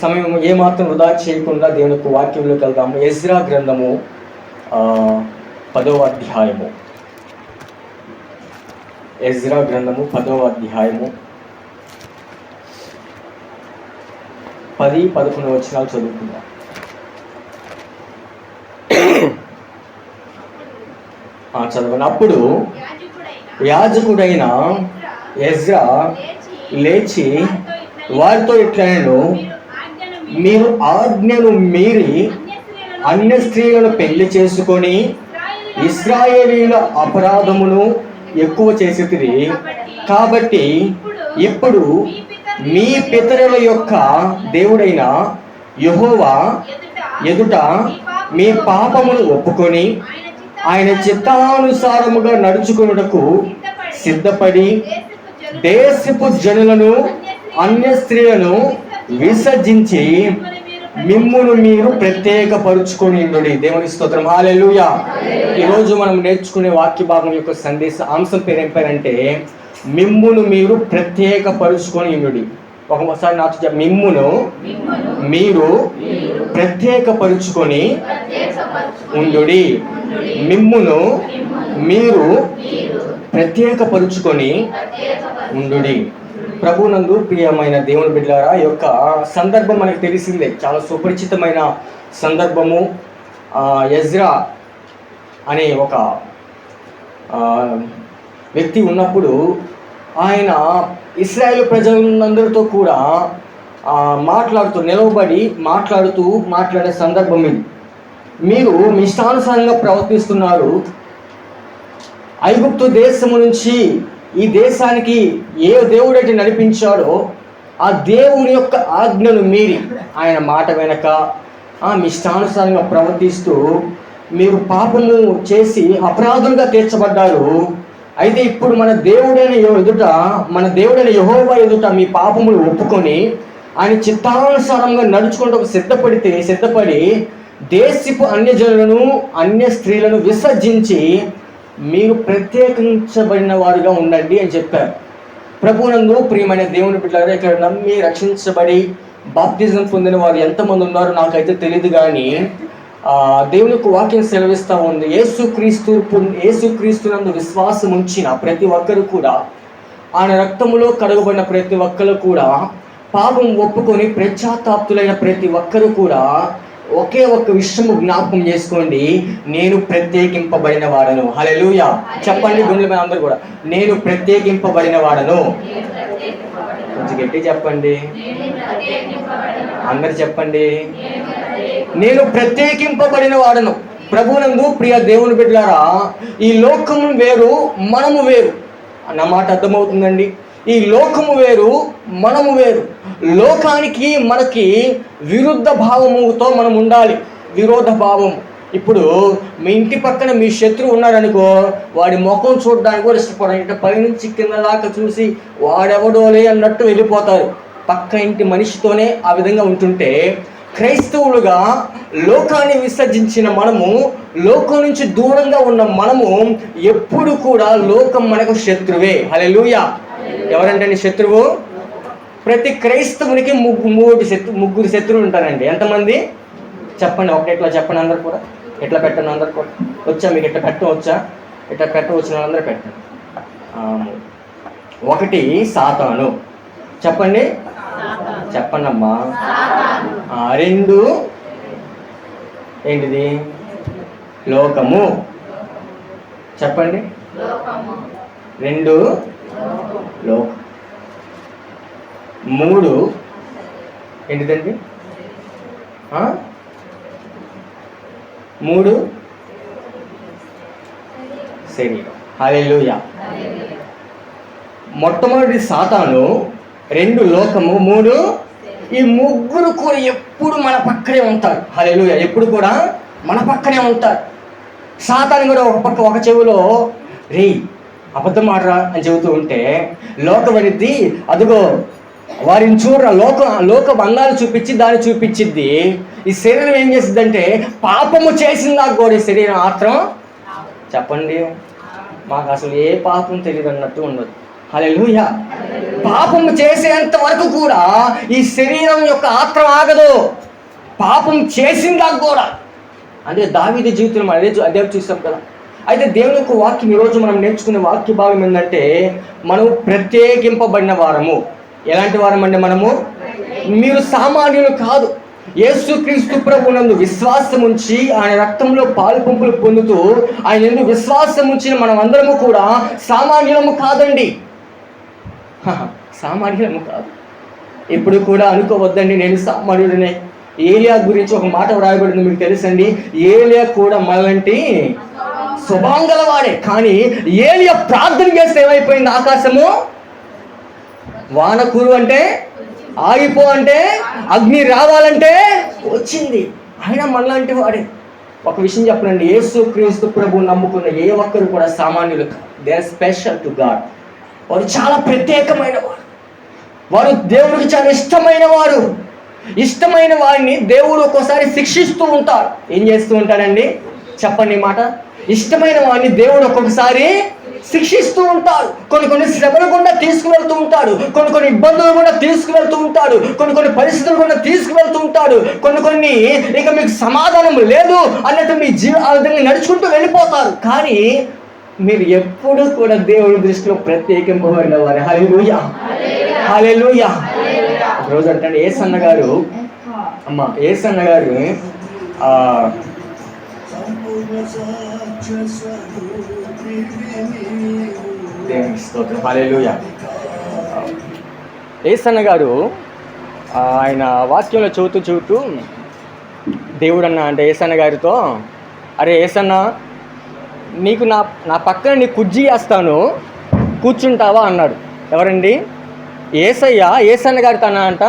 సమయం ఏమాత్రం వృధా చేయకుండా దేవుని యొక్క వాక్యంలోకి వెళ్దాము ఎజ్రా గ్రంథము పదవ అధ్యాయము. ఎజ్రా గ్రంథము పదవ అధ్యాయము. పది పదకొండు వచనాలు చదువుకుందాం. చదవండి. అప్పుడు యాజకుడైన ఎజ్రా లేచి వారితో ఇట్లనను మీరు ఆజ్ఞను మీరి అన్య స్త్రీలను పెళ్ళి చేసుకొని ఇస్రాయేలీల అపరాధమును ఎక్కువ చేసి కాబట్టి ఇప్పుడు మీ పితరుల యొక్క దేవుడైన యహోవా ఎదుట మీ పాపమును ఒప్పుకొని ఆయన చిత్తానుసారముగా నడుచుకున్నటకు సిద్ధపడి దేశపు జనులను అన్య స్త్రీలను విసర్జించి మిమ్మును మీరు ప్రత్యేకపరుచుకొని ఉండుడి. దేవుని స్తోత్రం. హాలెలుయా ఈరోజు మనం నేర్చుకునే వాక్య భాగం యొక్క సందేశ అంశం పేరు ఏం పేరంటే మిమ్మును మీరు ప్రత్యేకపరుచుకొని ఇండుడి ఒకసారి నాతో మిమ్మును మీరు ప్రత్యేకపరుచుకొని ఉండుడి. మిమ్మును మీరు ప్రత్యేకపరుచుకొని ఉండుడి. ప్రభునందు ప్రియమైన దేవుని బిడ్డలారా యొక్క సందర్భం మనకు తెలిసిందే. చాలా సుపరిచితమైన సందర్భము. ఎజ్రా అనే ఒక వ్యక్తి ఉన్నప్పుడు ఆయన ఇస్రాయేల్ ప్రజలందరితో కూడా మాట్లాడుతూ నిలవబడి మాట్లాడుతూ మాట్లాడే సందర్భం ఇది. మీరు మీ ఇష్టానుసారంగా ప్రవర్తిస్తున్నారు. ఐగుప్తు దేశము నుంచి ఈ దేశానికి ఏ దేవుడైతే నడిపించాడో ఆ దేవుని యొక్క ఆజ్ఞలు మీరి ఆయన మాట వెనక ఆ, మీ ఇష్టానుసారంగా ప్రవర్తిస్తూ మీరు పాపము చేసి అపరాధులుగా తీర్చబడ్డారు. అయితే ఇప్పుడు మన దేవుడైన ఎదుట మన దేవుడైన యహోవా ఎదుట మీ పాపములు ఒప్పుకొని ఆయన చిత్తానుసారంగా నడుచుకుంటూ సిద్ధపడితే సిద్ధపడి దేశపు అన్యజనులను అన్య స్త్రీలను విసర్జించి మీరు ప్రత్యేకించబడిన వారుగా ఉండండి అని చెప్పారు. ప్రభునందు ప్రియమైన దేవుని బిడ్డలారా ఇక్కడ నమ్మి రక్షించబడి బాప్తిజం పొందిన వారు ఎంతమంది ఉన్నారో నాకైతే తెలియదు కానీ దేవుని యొక్క వాక్యం సెలవిస్తూ ఉంది. యేసుక్రీస్తు పొంది- యేసుక్రీస్తునందు విశ్వాసం ఉంచిన ప్రతి ఒక్కరు కూడా ఆయన రక్తములో కడగబడిన ప్రతి ఒక్కరు కూడా పాపం ఒప్పుకొని ప్రత్యాతాప్తులైన ప్రతి ఒక్కరు కూడా ఒకే ఒక్క విషయం జ్ఞాపకం చేసుకోండి. నేను ప్రత్యేకింపబడిన వాడను హల్లెలూయా. చెప్పండి గుండెల మీద అందరూ కూడా. నేను ప్రత్యేకింపబడిన వాడను కొంచెం గట్టి చెప్పండి. అందరు చెప్పండి. నేను ప్రత్యేకింపబడిన వాడను ప్రభునందు ప్రియ దేవుని బిడ్డారా ఈ లోకము వేరు మనము వేరు. అన్న మాట అర్థమవుతుందండి? ఈ లోకము వేరు మనము వేరు. లోకానికి మనకి విరుద్ధ భావముతో మనం ఉండాలి. విరోధ భావం. ఇప్పుడు మీ ఇంటి పక్కన మీ శత్రువు ఉన్నాడనుకో వాడి ముఖం చూడడానికి కూడా ఇష్టపడరు. ఇట్లా పైనుంచి కింద దాకా చూసి వాడెవడోలే అన్నట్టు వెళ్ళిపోతారు. పక్క ఇంటి మనిషితోనే ఆ విధంగా ఉంటుంటే క్రైస్తవులుగా లోకాన్ని విసర్జించిన మనము లోకం నుంచి దూరంగా ఉన్న మనము ఎప్పుడు కూడా లోకం మనకు శత్రువే. హల్లెలూయా. ఎవరంటే నీ శత్రువు? ప్రతి క్రైస్తవునికి ముగ్గు మూడు శత్రు ముగ్గురు శత్రువులు ఉంటారండి. ఎంతమంది? చెప్పండి ఒకటి ఎట్లా చెప్పండి అందరు కూడా? ఎట్లా పెట్టండి అందరు కూడా? వచ్చా మీకు ఎట్లా పెట్ట వచ్చా? ఎట్లా పెట్ట వచ్చిన వాళ్ళందరూ పెట్టండి. ఒకటి సాతాను. చెప్పండి. చెప్పండి అమ్మా. రెండు ఏంటిది? లోకము. చెప్పండి. రెండు లోక మూడు. ఏంటిదండి? మూడు. శరీరం హల్లెలూయా. మొట్టమొదటి సాతాను రెండు లోకము మూడు. ఈ ముగ్గురు కూడా ఎప్పుడు మన పక్కనే ఉంటారు. హల్లెలూయా. ఎప్పుడు కూడా మన పక్కనే ఉంటారు. సాతాను కూడా ఒక పక్క ఒక చెవిలో రే అబద్ధం ఆడరా అని చెబుతూ ఉంటే లోకమనిద్ది అదిగో వారిని చూడరా లోక లోక బంగారు చూపించి దాన్ని చూపించిద్ది. ఈ శరీరం ఏం చేసిందంటే పాపము చేసిందా కూడా ఈ శరీరం మాత్రం చెప్పండి. మాకు అసలు ఏ పాపం తెలియదు అన్నట్టు ఉండదు. హల్లెలూయా. పాపం చేసేంత వరకు కూడా ఈ శరీరం యొక్క ఆత్రం ఆగదు. పాపం చేసిందా కూడా. అంటే దావిది జీవితం అదే అదే చూసాం కదా. అయితే దేవుని యొక్క వాక్యం ఈరోజు మనం నేర్చుకునే వాక్య భాగం ఏంటంటే మనం ప్రత్యేకింపబడిన వారము. ఎలాంటి వారం అండి మనము? మీరు సామాన్యులు కాదు. యేసుక్రీస్తు ప్రభునందు విశ్వాసం ఉంచి ఆయన రక్తంలో పాలు పంపులు పొందుతూ ఆయన ఎందు విశ్వాసం ఉంచిన మనం అందరము కూడా సామాన్యులము కాదండి. సామాన్యులము కాదు. ఇప్పుడు కూడా అనుకోవద్దండి నేను సామాన్యుడినే. ఏలియా గురించి ఒక మాట వ్రాయబడింది మీకు తెలుసండి. ఏలియా కూడా మనలాంటి స్వభావం గలవాడే కానీ ఏలియ ప్రార్థన చేస్తే ఏమైపోయింది ఆకాశము? వానకూరు అంటే ఆగిపో అంటే అగ్ని రావాలంటే వచ్చింది. ఆయన మనలాంటి వాడే. ఒక విషయం చెప్పనండి యేసు క్రీస్తు ప్రభు నమ్ముకున్న ఏ ఒక్కరు కూడా సామాన్యులు they are special to God వారు చాలా ప్రత్యేకమైన వారు. వారు దేవుడికి చాలా ఇష్టమైన వారు. ఇష్టమైన వారిని దేవుడు ఒక్కోసారి శిక్షిస్తూ ఉంటారు. ఏం చేస్తూ ఉంటారండి? చెప్పండి మాట. ఇష్టమైన వారిని దేవుడు ఒక్కొక్కసారి శిక్షిస్తూ ఉంటాడు. కొన్ని కొన్ని శ్రమలు కూడా తీసుకువెళ్తూ ఉంటాడు. కొన్ని కొన్ని ఇబ్బందులు కూడా తీసుకువెళ్తూ ఉంటాడు. కొన్ని కొన్ని పరిస్థితులు కూడా తీసుకువెళ్తూ ఉంటాడు. కొన్ని కొన్ని ఇక మీకు సమాధానం లేదు అన్నట్టు మీ జీవ నడుచుకుంటూ వెళ్ళిపోతారు. కానీ మీరు ఎప్పుడు కూడా దేవుడి దృష్టిలో ప్రత్యేకింపబడిన వారు. హల్లెలూయా. హల్లెలూయా. ఒక రోజు అంటే ఏ సన్నగారు అమ్మ ఏసన్న గారు ఏసన్న గారు ఆయన వాక్యంలో చదువుతూ చదువుతూ దేవుడు అన్న అంటే ఏసన్న గారితో అరే ఏసన్న నీకు నా నా పక్కన నీ కుజ్జీ వేస్తాను కూర్చుంటావా? అన్నాడు. ఎవరండి? ఏసయ్య ఏసన్న గారి తన అంట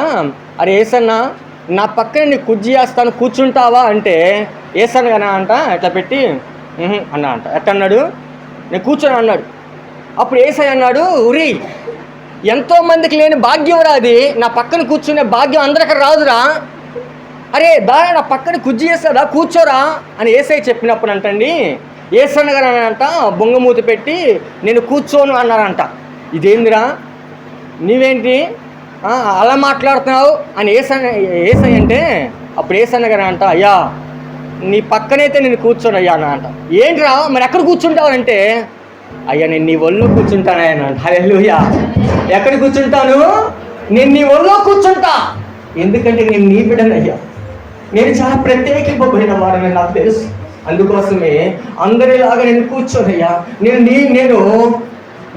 అరే ఏసన్న నా పక్కన నీ కుజ్జీ వేస్తాను కూర్చుంటావా? అంటే ఏసన్న గారు అంట ఇట్లా పెట్టి అన్నా అంట. ఎట్ట అన్నాడు నేను కూర్చొని అన్నాడు. అప్పుడు ఏసై అన్నాడు ఉరి ఎంతో మందికి లేని భాగ్యం రాది నా పక్కన కూర్చునే భాగ్యం అందరికి రాదురా. అరే దా నా పక్కన కుజ్జి చేస్తారా కూర్చోరా అని ఏసై చెప్పినప్పుడు అంటండి ఏసన్న గారు అనంట బొంగమూతి పెట్టి నేను కూర్చోను అన్నారంట. ఇదేందిరా? నీవేంటి? అలా మాట్లాడుతున్నావు? అని ఏసన్న ఏసై అంటే అప్పుడు ఏసన్న గారు అంట అయ్యా నీ పక్కనైతే నేను కూర్చోను అయ్యా అని అంట. ఏంట్రా? మరి ఎక్కడ కూర్చుంటావంటే? అయ్యా నేను నీ ఒళ్ళో కూర్చుంటాను అంట హల్లెలూయా. ఎక్కడ కూర్చుంటాను? నేను నీ ఒళ్ళో కూర్చుంటా. ఎందుకంటే నేను నీ బిడ్డనయ్యా. నేను చాలా ప్రత్యేకింపబడిన వాడని నాకు తెలుసు. అందుకోసమే అందరిలాగా నేను కూర్చోనయ్యా. నేను నీ నేను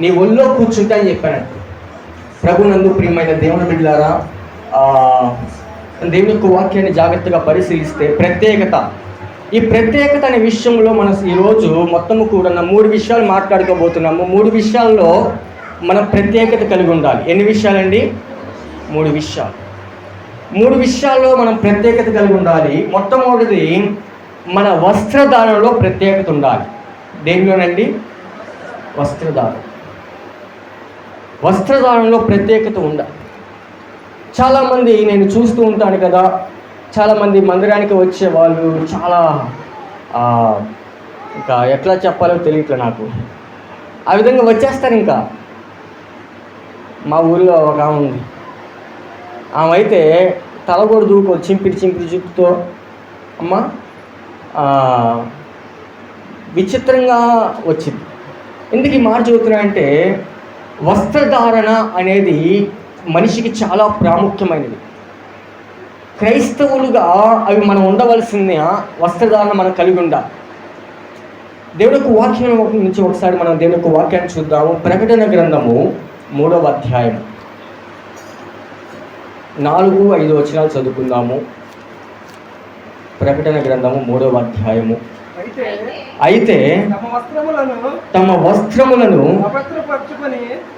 నీ ఒళ్ళో కూర్చుంటా అని చెప్పాను. ప్రభునందు ప్రియమైన దేవుని బిడ్డలారా దేవుని యొక్క వాక్యాన్ని జాగ్రత్తగా పరిశీలిస్తే ప్రత్యేకత ఈ ప్రత్యేకత అనే విషయంలో మనం ఈరోజు మొత్తము కూడా మూడు విషయాలు మాట్లాడుకోబోతున్నాము. మూడు విషయాల్లో మనం ప్రత్యేకత కలిగి ఉండాలి. ఎన్ని విషయాలండి? మూడు విషయాలు. మూడు విషయాల్లో మనం ప్రత్యేకత కలిగి ఉండాలి. మొట్టమొదటిది మన వస్త్రధారణలో ప్రత్యేకత ఉండాలి. దేనిలోనండి? వస్త్రధారణ వస్త్రధారణలో ప్రత్యేకత ఉండాలి చాలామంది నేను చూస్తూ ఉంటాను కదా చాలామంది మందిరానికి వచ్చే వాళ్ళు చాలా ఇంకా ఎట్లా చెప్పాలో తెలియట్లే నాకు. ఆ విధంగా వచ్చేస్తారు ఇంకా. మా ఊరిలో ఒక ఆమె ఉంది. ఆమె అయితే తలగొడు దూకో చింపిడి చింపిడి జుట్టుతో అమ్మ విచిత్రంగా వచ్చింది. ఎందుకు ఈ మాట చెబుతున్నా అంటే వస్త్రధారణ అనేది మనిషికి చాలా ప్రాముఖ్యమైనది. క్రైస్తవులుగా అవి మనం ఉండవలసిన వస్త్రధారణ మనం కలిగి ఉండాలి. దేవుడి యొక్క వాక్యం నుంచి ఒకసారి మనం దేవుడి యొక్క వాక్యాన్ని చూద్దాము. ప్రకటన గ్రంథము మూడవ అధ్యాయం. నాలుగు ఐదు వచనాలు చదువుకుందాము. ప్రకటన గ్రంథము మూడవ అధ్యాయము. అయితే తమ వస్త్రములను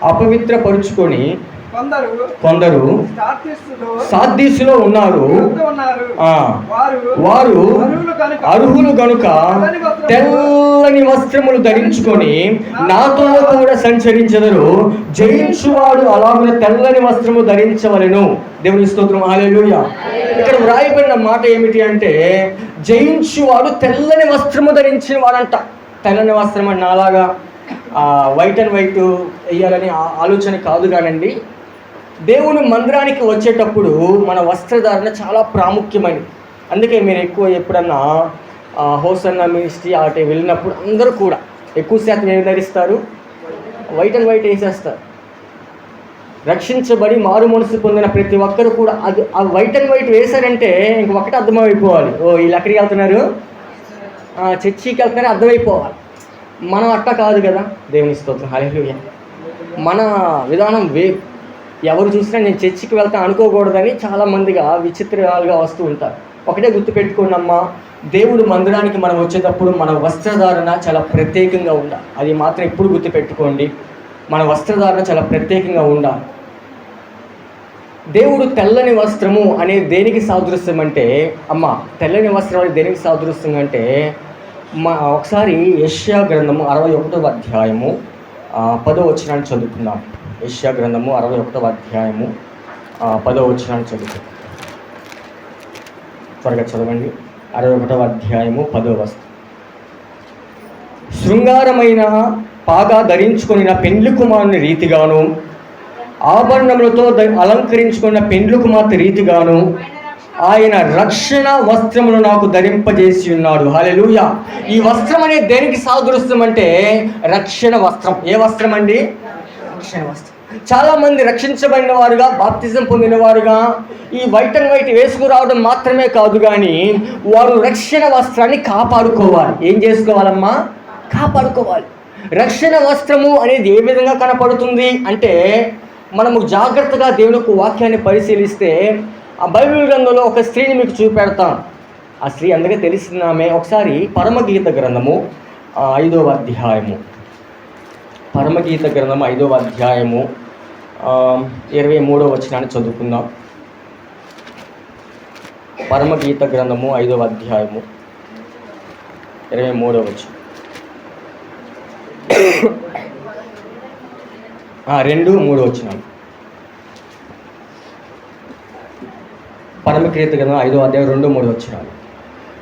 అపవిత్రపరుచుకొని కొందరు సాద్దీసులో ఉన్నారు. వారు అర్హులు గనుక తెల్లని వస్త్రములు ధరించుకొని నాతో కూడా సంచరించెదరు. జయించువాడు అలాగే తెల్లని వస్త్రము ధరించవలెను. దేవుని స్తోత్రం. హల్లెలూయా. ఇక్కడ వ్రాయబడిన మాట ఏమిటి అంటే జయించువాడు తెల్లని వస్త్రము ధరించిన వాడంట తెల్లని వస్త్రం అంటే నాలాగా వైట్ అండ్ వైట్ వేయాలని ఆలోచన కాదు కానండి. దేవుని మందిరానికి వచ్చేటప్పుడు మన వస్త్రధారణ చాలా ప్రాముఖ్యమైనది. అందుకే మీరు ఎక్కువ ఎప్పుడన్నా హోసన్న మినిస్ట్రీ అటు వెళ్ళినప్పుడు అందరూ కూడా ఎక్కువ శాతం ఏమి ధరిస్తారు? వైట్ అండ్ వైట్ వేసేస్తారు. రక్షించబడి మారు మనసు పొందిన ప్రతి ఒక్కరు కూడా అది ఆ వైట్ అండ్ వైట్ వేశారంటే ఇంక ఒకటి అర్థమైపోవాలి. ఓ వీళ్ళు ఎక్కడికి వెళ్తున్నారు? చర్చికి వెళ్తున్నారు అర్థమైపోవాలి. మనం అట్ట కాదు కదా. దేవుని స్తోత్రం. హల్లెలూయా. మన విధానం వే ఎవరు చూసినా నేను చర్చికి వెళ్తా అనుకోకూడదని చాలా మందిగా విచిత్రాలుగా వస్తూ ఉంటారు. ఒకటే గుర్తుపెట్టుకోండి అమ్మా దేవుడు మందిరానికి మనం వచ్చేటప్పుడు మన వస్త్రధారణ చాలా ప్రత్యేకంగా ఉండాలి. అది మాత్రం ఎప్పుడు గుర్తుపెట్టుకోండి మన వస్త్రధారణ చాలా ప్రత్యేకంగా ఉండాలి. దేవుడు తెల్లని వస్త్రము అనే దేనికి సాదృశ్యం అంటే అమ్మ తెల్లని వస్త్రం అనేది దేనికి సాదృశ్యం అంటే మా ఒకసారి యష్యా గ్రంథము అరవై ఒకటవ అధ్యాయము పదో వచ్చినాన్ని చదువుకుందాం. యష్యా గ్రంథము అరవై ఒకటవ అధ్యాయము పదవ పదో వచనాన్ని త్వరగా చదవండి. అరవై ఒకటవ అధ్యాయము పదో వస్త్రం శృంగారమైన పాగా ధరించుకుని పెండ్లి కుమారుని రీతిగాను ఆభరణములతో ద- అలంకరించుకున్న పెండ్లు కుమార్తె రీతిగాను ఆయన రక్షణ వస్త్రములు నాకు ధరింపజేసి ఉన్నాడు. హాలెలుయ ఈ వస్త్రం అనేది దేనికి సాదృశ్యం అంటే రక్షణ వస్త్రం. ఏ వస్త్రం అండి? రక్షణ వస్త్రం చాలామంది రక్షించబడిన వారుగా బాప్తిజం పొందిన వారుగా ఈ వైట్ అండ్ వైట్ వేసుకురావడం మాత్రమే కాదు కానీ వారు రక్షణ వస్త్రాన్ని కాపాడుకోవాలి. ఏం చేసుకోవాలమ్మా? కాపాడుకోవాలి. రక్షణ వస్త్రము అనేది ఏ విధంగా కనపడుతుంది అంటే మనము జాగ్రత్తగా దేవుని యొక్క వాక్యాన్ని పరిశీలిస్తే ఆ బైబిల్ గ్రంథంలో ఒక స్త్రీని మీకు చూపెడతాం. ఆ స్త్రీ అందుకే తెలిసిన ఆమె. ఒకసారి పరమగీత గ్రంథము ఐదవ అధ్యాయము. పరమగీత గ్రంథం ఐదవ అధ్యాయము ఇరవై మూడవ వచనాన్ని చదువుకుందాం. పరమగీత గ్రంథము ఐదవ అధ్యాయము ఇరవై మూడవ వచనం. రెండు మూడు వచనాలు. పరమగీత గ్రంథం ఐదవ అధ్యాయం రెండు మూడు వచ్చినాలు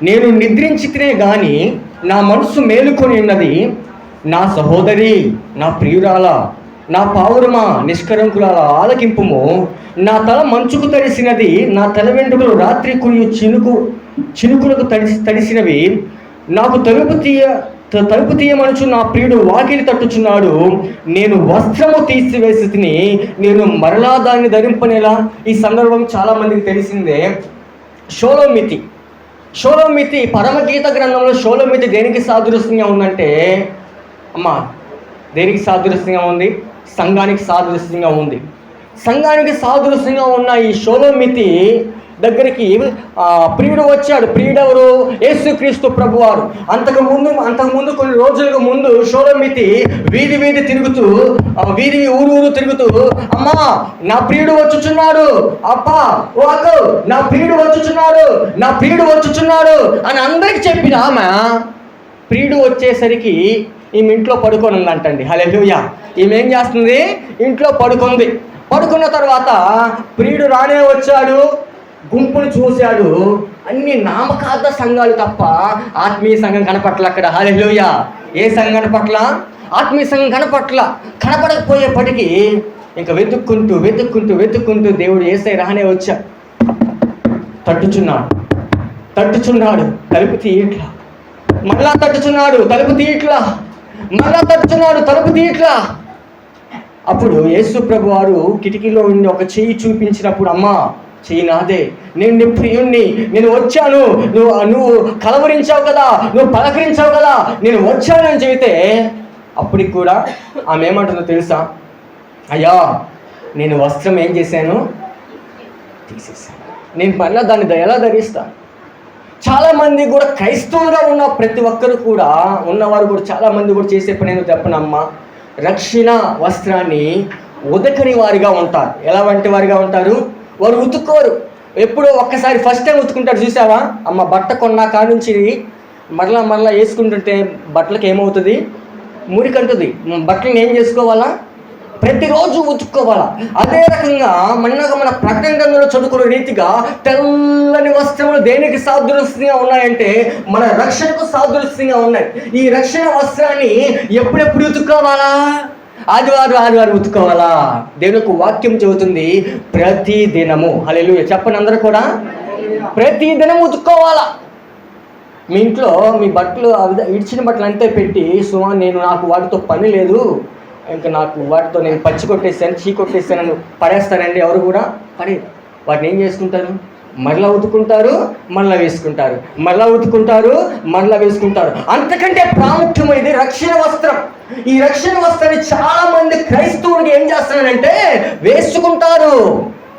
నేను నిద్రించితేనే కానీ నా మనసు మేలుకొని ఉన్నది నా సహోదరి నా ప్రియురాల నా పావురమా నిష్కరంకులాల ఆలకింపుము. నా తల మంచుకు తడిసినది నా తల వెంట్రుకలు రాత్రి కురియు చినుకు చినుకులకు తడిసి తడిసినవి. నాకు తలుపు తీయ తలుపు తీయమనుచు నా ప్రియుడు వాకిలి తట్టుచున్నాడు. నేను వస్త్రము తీసివేసి తిని నేను మరలా దాన్ని ధరింపనేలా ఈ సందర్భం చాలా మందికి తెలిసిందే. షోలోమితి. షోలోమితి పరమగీత గ్రంథంలో షోలోమితి దేనికి సాదృశ్యంగా ఉందంటే అమ్మా దేనికి సాదృశ్యంగా ఉంది? సంఘానికి సాదృశ్యంగా ఉంది. సంఘానికి సాదృశ్యంగా ఉన్న ఈ షోలోమితి దగ్గరికి ప్రియుడు వచ్చాడు. ప్రియుడెవరు? యేసుక్రీస్తు ప్రభువారు. అంతకు ముందు అంతకు ముందు కొన్ని రోజులకు ముందు షోలోమితి వీధి వీధి తిరుగుతూ వీధి ఊరు ఊరు తిరుగుతూ అమ్మా నా ప్రియుడు వచ్చుచున్నాడు. అప్పా ఓ అక్క నా ప్రియుడు వచ్చుచున్నాడు. నా ప్రియుడు వచ్చుచున్నాడు అని అందరికి చెప్పిన ఆమె ప్రియుడు వచ్చేసరికి ఈమె ఇంట్లో పడుకొని ఉందంటండి హలెలుయా ఈమె ఏం చేస్తుంది? ఇంట్లో పడుకుంది. పడుకున్న తర్వాత ప్రియుడు రానే వచ్చాడు. గుంపును చూశాడు. అన్ని నామకార్థ సంఘాలు తప్ప ఆత్మీయ సంఘం కనపట్ల అక్కడ. హలెలుయా ఏ సంఘం కనపట్ల ఆత్మీయ సంఘం కనపట్ల కనపడకపోయేపటికి ఇంకా వెతుక్కుంటూ వెతుక్కుంటూ వెతుక్కుంటూ దేవుడు ఏసై రానే వచ్చా. తట్టుచున్నాడు. తట్టుచున్నాడు. తలుపు తీయట్లా. మళ్ళా తట్టుచున్నాడు. తలుపు తీయట్లా. మళ్ళా తట్టుచున్నాడు తలుపు తీయట్లా. అప్పుడు యేసు ప్రభు వారు కిటికీలో ఉండి ఒక చెయ్యి చూపించినప్పుడు అమ్మా చెయ్యి నాదే. నేను నీ ప్రియుణ్ణి నేను వచ్చాను. నువ్వు నువ్వు కలవరించావు కదా నువ్వు పలకరించావు కదా నేను వచ్చానని చెబితే అప్పటికి కూడా ఆమె ఏమంటుందో తెలుసా? అయ్యా నేను వస్త్రం ఏం చేశాను? తీసేసాను నేను మళ్ళీ దాన్ని ఎలా ధరిస్తాను చాలా మంది కూడా క్రైస్తవులుగా ఉన్న ప్రతి ఒక్కరు కూడా ఉన్నవారు కూడా చాలా మంది కూడా చేసే పని నేను చెప్పనమ్మా. రక్షణ వస్త్రాన్ని ఉదకని వారిగా ఉంటారు. ఎలా వంటి వారిగా ఉంటారు? వారు ఉతుక్కోరు. ఎప్పుడో ఒక్కసారి ఫస్ట్ టైం ఉతుకుంటారు చూసావా? అమ్మ బట్ట కొన్నా కాడ నుంచి మరలా మరలా వేసుకుంటుంటే బట్టలకు ఏమవుతుంది? మురికంటుంది. బట్టలను ఏం చేసుకోవాలా? ప్రతిరోజు ఉతుక్కోవాలా అదే రకంగా మన్నగా మన ప్రకటన గ్రంథంలో చదువుకునే రీతిగా తెల్లని వస్త్రములు దేనికి సాదృశ్యంగా ఉన్నాయంటే మన రక్షణకు సాదృశ్యంగా ఉన్నాయి. ఈ రక్షణ వస్త్రాన్ని ఎప్పుడెప్పుడు ఉతుక్కోవాలా? ఆదివారం ఆదివారం ఉతుక్కోవాలా? దేవుని యొక్క వాక్యం చెబుతుంది ప్రతి దినము హలో చెప్పండి అందరూ కూడా. ప్రతి దినం ఉతుక్కోవాలా? మీ ఇంట్లో మీ బట్టలు ఇడిచిన బట్టలు అంతే పెట్టి సుమా నేను నాకు వాటితో పని లేదు. ఇంకా నాకు వాటితో నేను పచ్చి కొట్టేస్తాను చీ కొట్టేసాను పడేస్తానండి ఎవరు కూడా? పడే వాటిని ఏం చేసుకుంటారు? మరలా ఉతుకుంటారు మరలా వేసుకుంటారు. మరలా ఉతుకుంటారు మరలా వేసుకుంటారు. అంతకంటే ప్రాముఖ్యమైనది రక్షణ వస్త్రం. ఈ రక్షణ వస్త్రాన్ని చాలా మంది క్రైస్తవుడికి ఏం చేస్తున్నారంటే వేసుకుంటారు.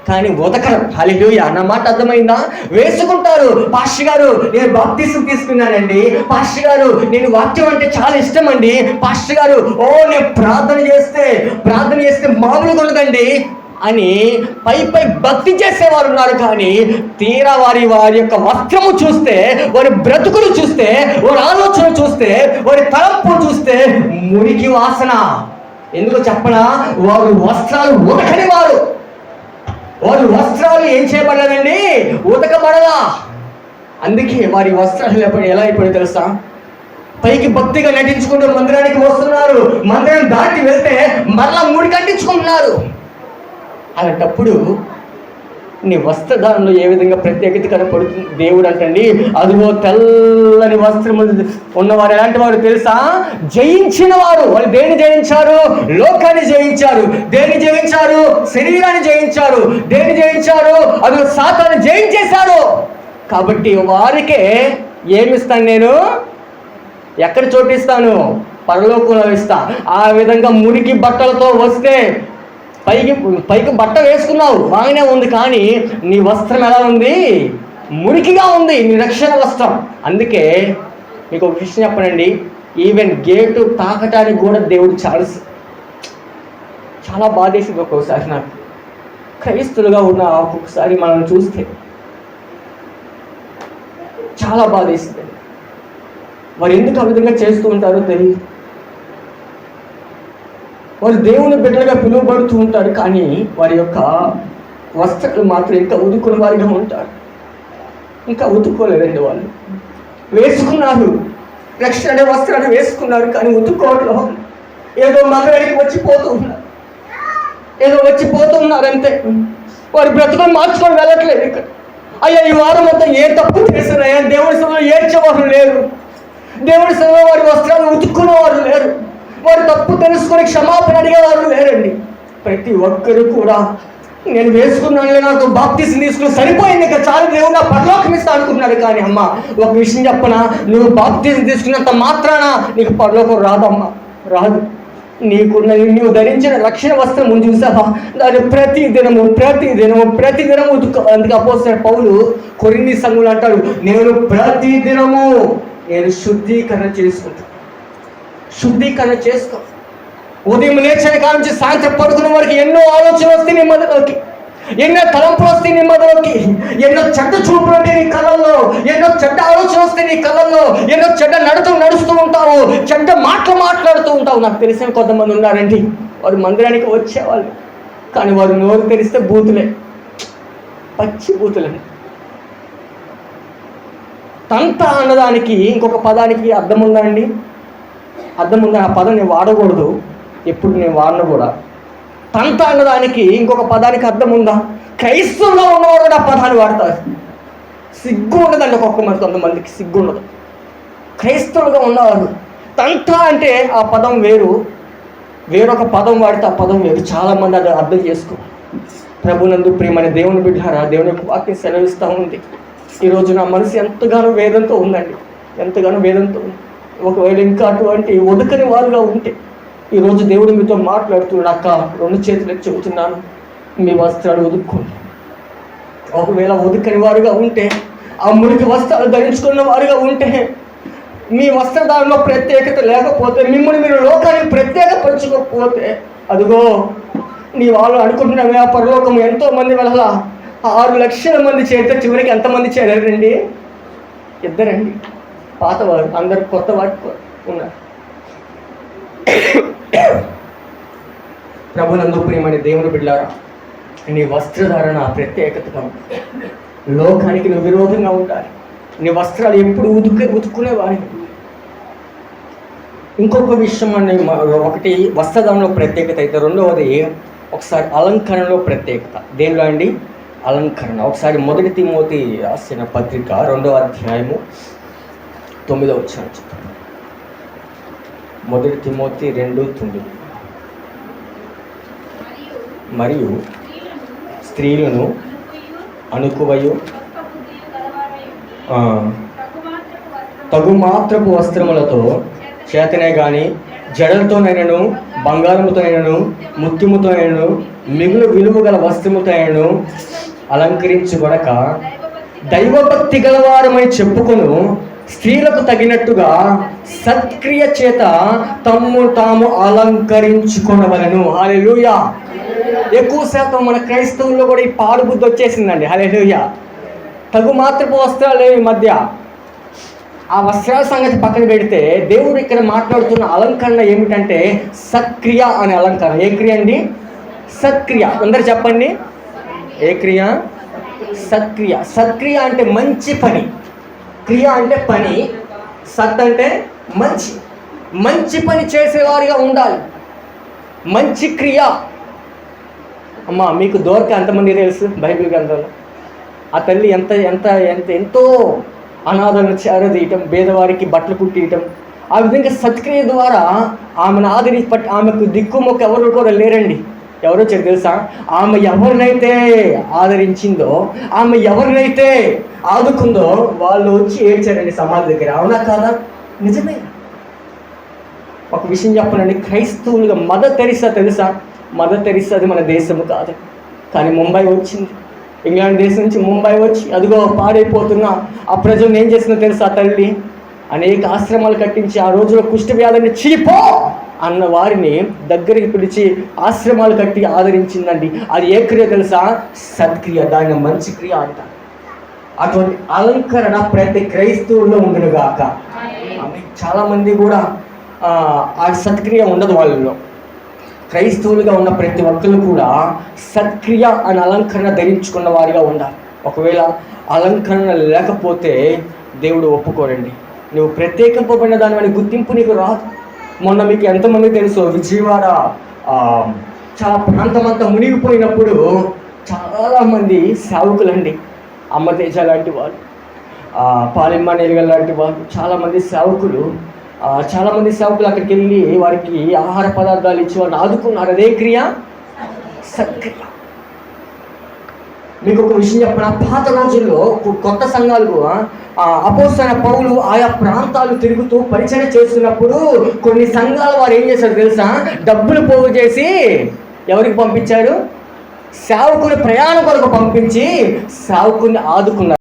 కానీ ఉదకరం హలిలుయ అన్న మాట అర్థమైందా? వేసుకుంటారు. పాస్టర్ గారు నేను బాప్తీసం తీసుకున్నానండి. పాస్టర్ గారు నేను వాక్యం అంటే చాలా ఇష్టం అండి పాస్టర్ గారు ఓ నేను ప్రార్థన చేస్తే ప్రార్థన చేస్తే మామూలుగా ఉండదండి అని పై పై భక్తి చేసేవారు ఉన్నారు కానీ తీరా వారి వారి యొక్క వస్త్రము చూస్తే వారి బ్రతుకులు చూస్తే వారి ఆలోచన చూస్తే వారి తలంపు చూస్తే మురికి వాసన. ఎందుకు చెప్పనా? వారు వస్త్రాలు ఉడకని వారు. వారి వస్త్రాలు ఏం చేయబడలేదండి? ఉతకబడదా అందుకే వారి వస్త్రాలు ఎప్పుడు ఎలా అయిపోయి తెలుసా? పైకి భక్తిగా నటించుకుంటూ మందిరానికి వస్తున్నారు. మందిరం దాటి వెళ్తే మరలా ముడి కట్టించుకుంటున్నారు. అలాంటప్పుడు నీ వస్త్రధారణలో ఏ విధంగా ప్రత్యేకత కనపడుతుంది దేవుడు అంటండి అదిగో తెల్లని వస్త్రము ఉన్నవారు ఎలాంటి వారు తెలుసా? జయించిన వారు వాళ్ళు దేన్ని జయించారు? లోకాన్ని జయించారు. దేన్ని జయించారు? శరీరాన్ని జయించారు. దేన్ని జయించారు? అదిగో సాతాన్ని జయించేశారు కాబట్టి వారికే ఏమిస్తాను నేను? ఎక్కడ చోటిస్తాను? పరలోకంలో ఇస్తా. ఆ విధంగా మురికి బట్టలతో వస్తే పైకి పైకి బట్ట వేసుకున్నావు. బాగానే ఉంది కానీ నీ వస్త్రం ఎలా ఉంది? మురికిగా ఉంది నీ రక్షణ వస్త్రం. అందుకే మీకు ఒక విషయం చెప్పనండి. ఈవెన్ గేటు తాకటానికి కూడా దేవుడు చాలా చాలా బాధేసింది ఒక్కొక్కసారి నాకు. క్రైస్తులుగా ఉన్న ఒక్కొక్కసారి మనం చూస్తే చాలా బాధేసింది వారు ఎందుకు ఆ విధంగా చేస్తూ ఉంటారో తెలియదు. వారు దేవుని బిడ్డలుగా పిలువబడుతూ ఉంటారు కానీ వారి యొక్క వస్త్రాలు మాత్రం ఇంకా ఉదుకుని వారిగా ఉంటారు. ఇంకా ఉతుక్కోలేదండి వాళ్ళు. వేసుకున్నారు. రక్షణ అనే వస్త్రాన్ని వేసుకున్నారు కానీ ఉతుక్కోవట్లో ఏదో మగడికి వచ్చి పోతూ ఉన్నారు. ఏదో వచ్చి ఉన్నారంతే అంతే వారి బ్రతుకుని మార్చుకొని వెళ్ళట్లేదు ఇక్కడ. అయ్యా ఈ వారం మొత్తం ఏ తప్పు చేసినాయా దేవుడి సభలో ఏడ్చేవారు లేరు. దేవుడి సభలో వారి వస్త్రాలు ఉతుక్కునేవారు లేరు. వారు తప్పు తెలుసుకొని క్షమాపణ అడిగేవారు లేరండి. ప్రతి ఒక్కరు కూడా నేను వేసుకున్నాను నాకు బాప్తీసం తీసుకుని సరిపోయింది ఇక చాలు దేవుడు నా పరలోకం ఇస్తా అనుకున్నాడు కానీ అమ్మ ఒక విషయం చెప్పనా? నువ్వు బాప్తీసం తీసుకున్నంత మాత్రాన నీకు పరలోకం రాదమ్మా. రాదు. నీకున్న నువ్వు ధరించిన రక్షణ వస్త్రం ముందు చూసావా? దాని ప్రతి దినము ప్రతి దినము ప్రతి దినము అందుకే అపోసిన పౌలు కొరింది సంఘులు అంటాడు నేను ప్రతి దినము నేను శుద్ధీకరణ చేసుకుంటాను శుద్ధీకరణ చేసుకో. ఉదయం లేచిన కాడ నుంచి సాయంత్రం పడుకున్న వరకు ఎన్నో ఆలోచనలు వస్తాయి నీ మధ్యలోకి ఎన్నో తలంపులు వస్తాయి నీ మధ్యలోకి ఎన్నో చెడ్డ చూపులు ఉంటాయి నీ కళ్ళల్లో. ఎన్నో చెడ్డ ఆలోచనలు వస్తాయి నీ కళ్ళల్లో. ఎన్నో చెడ్డ నడుతూ నడుస్తూ ఉంటావు. చెడ్డ మాటలు మాట్లాడుతూ ఉంటావు. నాకు తెలిసిన కొంతమంది ఉన్నారండి. వారు మందిరానికి వచ్చేవాళ్ళు. కానీ వారు నోరు తెరిస్తే బూతులే. పచ్చి బూతులే తంత అన్నదానికి ఇంకొక పదానికి అర్థం ఉందా అండి? అర్థం ఉందా ఆ పదం నేను వాడకూడదు. ఎప్పుడు నేను వాడను కూడా. తంత అన్నదానికి ఇంకొక పదానికి అర్థం ఉందా క్రైస్తవులో ఉన్నవాడు కూడా ఆ పదాన్ని వాడతారు. సిగ్గు ఉండదండి ఒక్కొక్క మంది కొంతమందికి సిగ్గు ఉండదు. క్రైస్తవులుగా ఉన్నవారు తంత అంటే ఆ పదం వేరు. వేరొక పదం వాడితే ఆ పదం వేరు. చాలామంది అది అర్థం చేసుకో ప్రభునందు ప్రియమని దేవుని బిడ్డారా దేవుని యొక్క వాక్యం సెలవిస్తూ ఉంది. ఈరోజు నా మనసు ఎంతగానో వేదంతో ఉందండి. ఎంతగానో వేదంతో ఉంది. ఒకవేళ ఇంకా అటువంటి ఒదుకని వారుగా ఉంటే ఈరోజు దేవుడు మీతో మాట్లాడుతున్నాడు. అక్క రెండు చేతులు చెబుతున్నాను. మీ వస్త్రాలు ఒదుక్కోండి ఒకవేళ ఒదుకని వారుగా ఉంటే ఆ మురికి వస్త్రాలు ధరించుకున్న వారుగా ఉంటే మీ వస్త్రధారణలో ప్రత్యేకత లేకపోతే మిమ్మల్ని మీరు లోకానికి ప్రత్యేకపరచుకోకపోతే అదిగో నీ వాళ్ళు అనుకుంటున్నామే ఆ పరలోకం ఎంతో మంది వల్ల ఆరు లక్షల మంది చేరితే చివరికి ఎంతమంది చేరారండి? ఇద్దరండి. పాతవారు అందరు కొత్త వాటి ఉన్నారు. ప్రభునందు ప్రియమని దేవుని బిడ్డారా నీ వస్త్రధారణ ప్రత్యేకతగా లోకానికి నువ్వు విరోధంగా ఉండాలి. నీ వస్త్రాలు ఎప్పుడు ఉతుకు ఉతుక్కునేవాడి ఇంకొక విషయం అని ఒకటి వస్త్రధారణలో ప్రత్యేకత అయితే రెండవది ఒకసారి అలంకరణలో ప్రత్యేకత. దేనిలో అండి? అలంకరణ. ఒకసారి మొదటి తిమోతి రాసిన పత్రిక రెండవ అధ్యాయము తొమ్మిదో వచ్చిన మొదటి తిమోతి రెండు తొమ్మిది. మరియు స్త్రీలను అనుకువయు తగుమాత్రపు తగు మాత్రపు వస్త్రములతో చేతనే కానీ జడలతోనైనను బంగారముతోనైనను ముత్యముతోనైనను మిగులు విలువ గల వస్త్రముతోనైనను అలంకరించుకొనక దైవభక్తి గలవారమై చెప్పుకొను స్త్రీలకు తగినట్టుగా సత్క్రియ చేత తమ్ము తాము అలంకరించుకొనవలను. లూయ ఎక్కువ శాతం మన క్రైస్తవుల్లో కూడా ఈ పాడుబుద్ధి వచ్చేసిందండి. వచ్చేసిందండి లూయ తగు మాత్రపు వస్త్రాలు ఈ మధ్య. ఆ వస్త్రాల సంగతి పక్కన పెడితే దేవుడు ఇక్కడ మాట్లాడుతున్న అలంకరణ ఏమిటంటే సత్క్రియ అనే అలంకరణ. ఏ క్రియ అండి? సత్క్రియ. అందరు చెప్పండి. ఏ క్రియ? సత్క్రియ. సత్క్రియ అంటే మంచి పని. క్రియ అంటే పని సత్ అంటే మంచి. మంచి పని చేసేవారిగా ఉండాలి. మంచి క్రియ. అమ్మా మీకు దోరక ఎంతమంది తెలుసు బైబిల్ గ్రంథంలో? ఆ తల్లి ఎంత ఎంత ఎంత ఎంతో అనాథలను చేరదీయటం పేదవారికి బట్టలు కుట్టియటం. ఆ విధంగా సత్క్రియ ద్వారా ఆమెను ఆదరి పట్ ఆమెకు దిక్కుమొక్క ఎవరు కూడా లేరండి. ఎవరో చెప్పి తెలుసా? ఆమె ఎవరినైతే ఆదరించిందో ఆమె ఎవరినైతే ఆదుకుందో వాళ్ళు వచ్చి ఏడ్చారండి సమాధి దగ్గర. అవునా కాదా? నిజమే. ఒక విషయం చెప్పనండి క్రైస్తవులుగా మదర్ తెరిసా తెలుసా? మదర్ తెరిసా అది మన దేశము కాదు. కానీ ముంబై వచ్చింది. ఇంగ్లాండ్ దేశం నుంచి ముంబై వచ్చి అదిగో పాడైపోతున్న ఆ ప్రజలను ఏం చేసిందో తెలుసా తల్లి? అనేక ఆశ్రమాలు కట్టించి ఆ రోజులో కుష్టి వ్యాధిని చీపో అన్న వారిని దగ్గరికి పిలిచి ఆశ్రమాలు కట్టి ఆదరించిందండి. అది ఏ క్రియ తెలుసా? సత్క్రియ దాని మంచి క్రియ అంట. అటువంటి అలంకరణ ప్రతి క్రైస్తవుల్లో ఉండునుగాక ఆమె చాలా మంది కూడా ఆ, సత్క్రియ ఉండదు వాళ్ళలో. క్రైస్తవులుగా ఉన్న ప్రతి ఒక్కరు కూడా సత్క్రియ అనే అలంకరణ ధరించుకున్న వారిగా ఉండాలి. ఒకవేళ అలంకరణ లేకపోతే దేవుడు ఒప్పుకోడండి నువ్వు ప్రత్యేకింపబడిన దాని గుర్తింపు నీకు రాదు. మొన్న మీకు ఎంతమంది తెలుసు? విజయవాడ చాలా ప్రాంతం అంతా మునిగిపోయినప్పుడు చాలామంది సేవకులండి. అమ్మతేజ లాంటి వాళ్ళు పాలిమ్మ లాంటి వాళ్ళు చాలామంది సేవకులు చాలామంది సేవకులు అక్కడికి వెళ్ళి వారికి ఆహార పదార్థాలు ఇచ్చి వారిని ఆదుకున్నారు. అదే క్రియ సక్రియ మీకు ఒక విషయం చెప్పిన? పాత రోజుల్లో కొత్త సంఘాలు అపోసైన పౌలు ఆయా ప్రాంతాలు తిరుగుతూ పరిచయం చేస్తున్నప్పుడు కొన్ని సంఘాల వారు ఏం చేశారు తెలుసా? డబ్బులు పోగు చేసి ఎవరికి పంపించారు? సేవకుని ప్రయాణ కొరకు పంపించి సేవకుని ఆదుకున్నారు.